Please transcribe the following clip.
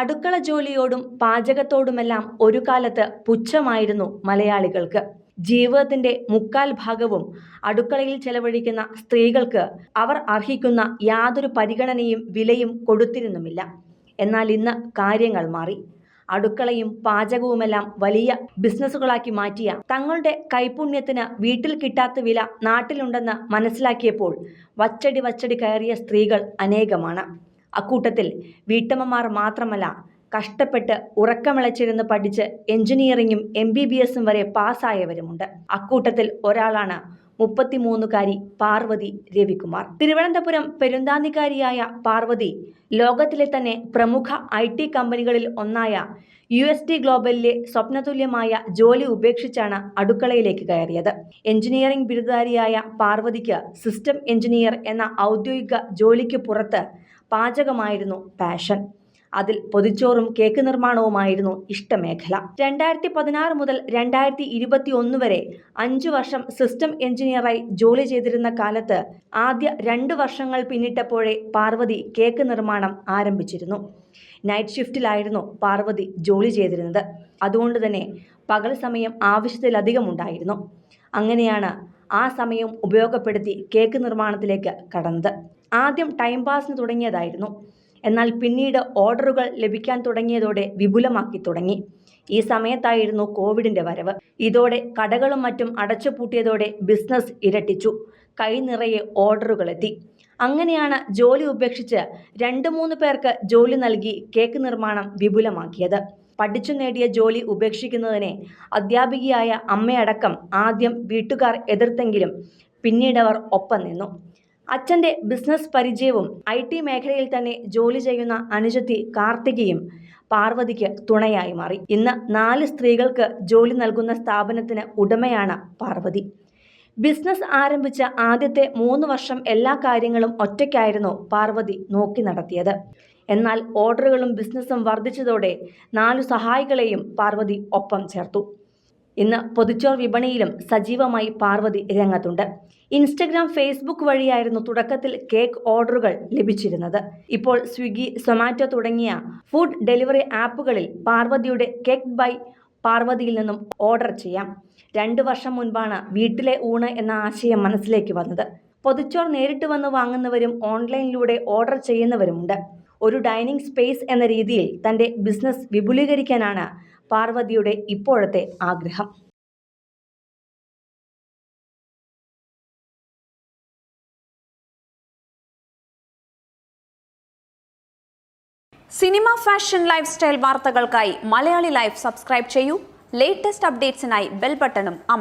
അടുക്കള ജോലിയോടും പാചകത്തോടുമെല്ലാം ഒരു കാലത്ത് പുച്ഛമായിരുന്നു മലയാളികൾക്ക്. ജീവിതത്തിന്റെ മുക്കാൽ ഭാഗവും അടുക്കളയിൽ ചെലവഴിക്കുന്ന സ്ത്രീകൾക്ക് അവർ അർഹിക്കുന്ന യാതൊരു പരിഗണനയും വിലയും കൊടുത്തിരുന്നുമില്ല. എന്നാൽ ഇന്ന് കാര്യങ്ങൾ മാറി. അടുക്കളയും പാചകവുമെല്ലാം വലിയ ബിസിനസ്സുകളാക്കി മാറ്റിയ തങ്ങളുടെ കൈപുണ്യത്തിന് വീട്ടിൽ കിട്ടാത്ത വില നാട്ടിലുണ്ടെന്ന് മനസ്സിലാക്കിയപ്പോൾ വച്ചടി വച്ചടി കയറിയ സ്ത്രീകൾ അനേകമാണ്. അക്കൂട്ടത്തിൽ വീട്ടമ്മമാർ മാത്രമല്ല കഷ്ടപ്പെട്ട് ഉറക്കമിളച്ചിരുന്ന് പഠിച്ച് എഞ്ചിനീയറിംഗും എം ബി ബി എസും വരെ പാസ്സായവരുമുണ്ട്. അക്കൂട്ടത്തിൽ ഒരാളാണ് മുപ്പത്തിമൂന്നുകാരി പാർവതി രവികുമാർ. തിരുവനന്തപുരം പെരുന്താനിക്കാരിയായ പാർവതി ലോകത്തിലെ തന്നെ പ്രമുഖ ഐ ടി കമ്പനികളിൽ ഒന്നായ യു എസ് ടി ഗ്ലോബലിലെ സ്വപ്നതുല്യമായ ജോലി ഉപേക്ഷിച്ചാണ് അടുക്കളയിലേക്ക് കയറിയത്. എഞ്ചിനീയറിംഗ് ബിരുദധാരിയായ പാർവതിക്ക് സിസ്റ്റം എഞ്ചിനീയർ എന്ന ഔദ്യോഗിക ജോലിക്ക് പുറത്ത് പാചകമായിരുന്നു പാഷൻ. അതിൽ പൊതിച്ചോറും കേക്ക് നിർമ്മാണവുമായിരുന്നു ഇഷ്ടമേഖല. രണ്ടായിരത്തി പതിനാറ് മുതൽ രണ്ടായിരത്തി ഇരുപത്തി ഒന്ന് വരെ അഞ്ചു വർഷം സിസ്റ്റം എഞ്ചിനീയറായി ജോലി ചെയ്തിരുന്ന കാലത്ത് ആദ്യ രണ്ട് വർഷങ്ങൾ പിന്നിട്ടപ്പോഴേ പാർവതി കേക്ക് നിർമ്മാണം ആരംഭിച്ചിരുന്നു. നൈറ്റ് ഷിഫ്റ്റിലായിരുന്നു പാർവതി ജോലി ചെയ്തിരുന്നത്. അതുകൊണ്ട് തന്നെ പകൽ സമയം ആവശ്യത്തിലധികം ഉണ്ടായിരുന്നു. അങ്ങനെയാണ് ആ സമയം ഉപയോഗപ്പെടുത്തി കേക്ക് നിർമ്മാണത്തിലേക്ക് കടന്നത്. ആദ്യം ടൈം പാസിന് തുടങ്ങിയതായിരുന്നു. എന്നാൽ പിന്നീട് ഓർഡറുകൾ ലഭിക്കാൻ തുടങ്ങിയതോടെ വിപുലമാക്കി തുടങ്ങി. ഈ സമയത്തായിരുന്നു കോവിഡിന്റെ വരവ്. ഇതോടെ കടകളും മറ്റും അടച്ചുപൂട്ടിയതോടെ ബിസിനസ് ഇരട്ടിച്ചു. കൈ നിറയെ ഓർഡറുകളെത്തി അങ്ങനെയാണ് ജോലി ഉപേക്ഷിച്ച് രണ്ട് മൂന്ന് പേർക്ക് ജോലി നൽകി കേക്ക് നിർമ്മാണം വിപുലമാക്കിയത്. പഠിച്ചു നേടിയ ജോലി ഉപേക്ഷിക്കുന്നതിനെ അധ്യാപികയായ അമ്മയടക്കം ആദ്യം വീട്ടുകാർ എതിർത്തെങ്കിലും പിന്നീടവർ ഒപ്പം നിന്നു. അച്ഛന്റെ ബിസിനസ് പരിചയവും ഐ ടി മേഖലയിൽ തന്നെ ജോലി ചെയ്യുന്ന അനുജത്തി കാർത്തികയും പാർവതിക്ക് തുണയായി മാറി. ഇന്ന് നാല് സ്ത്രീകൾക്ക് ജോലി നൽകുന്ന സ്ഥാപനത്തിന് ഉടമയാണ് പാർവതി. ബിസിനസ് ആരംഭിച്ച ആദ്യത്തെ മൂന്ന് വർഷം എല്ലാ കാര്യങ്ങളും ഒറ്റയ്ക്കായിരുന്നു പാർവതി നോക്കി നടത്തിയത്. എന്നാൽ ഓർഡറുകളും ബിസിനസ്സും വർദ്ധിച്ചതോടെ നാലു സഹായികളെയും പാർവതി ഒപ്പം ചേർത്തു. ഇന്ന് പൊതിച്ചോർ വിപണിയിലും സജീവമായി പാർവതി രംഗത്തുണ്ട്. ഇൻസ്റ്റഗ്രാം ഫേസ്ബുക്ക് വഴിയായിരുന്നു തുടക്കത്തിൽ കേക്ക് ഓർഡറുകൾ ലഭിച്ചിരുന്നത്. ഇപ്പോൾ സ്വിഗ്ഗി സൊമാറ്റോ തുടങ്ങിയ ഫുഡ് ഡെലിവറി ആപ്പുകളിൽ പാർവതിയുടെ കേക്ക് ബൈ പാർവതിയിൽ നിന്നും ഓർഡർ ചെയ്യാം. രണ്ട് വർഷം മുൻപാണ് വീട്ടിലെ ഊണ് എന്ന ആശയം മനസ്സിലേക്ക് വന്നത്. പൊതിച്ചോർ നേരിട്ട് വന്ന് വാങ്ങുന്നവരും ഓൺലൈനിലൂടെ ഓർഡർ ചെയ്യുന്നവരുമുണ്ട്. ഒരു ഡൈനിങ് സ്പേസ് എന്ന രീതിയിൽ തന്റെ ബിസിനസ് വിപുലീകരിക്കാനാണ് പാർവതിയുടെ ഇപ്പോഴത്തെ ആഗ്രഹം. സിനിമ ഫാഷൻ ലൈഫ് സ്റ്റൈൽ വാർത്തകൾക്കായി മലയാളി ലൈഫ് സബ്സ്ക്രൈബ് ചെയ്യൂ. ലേറ്റസ്റ്റ് അപ്ഡേറ്റ്സിനായി ബെൽ ബട്ടണും അമർ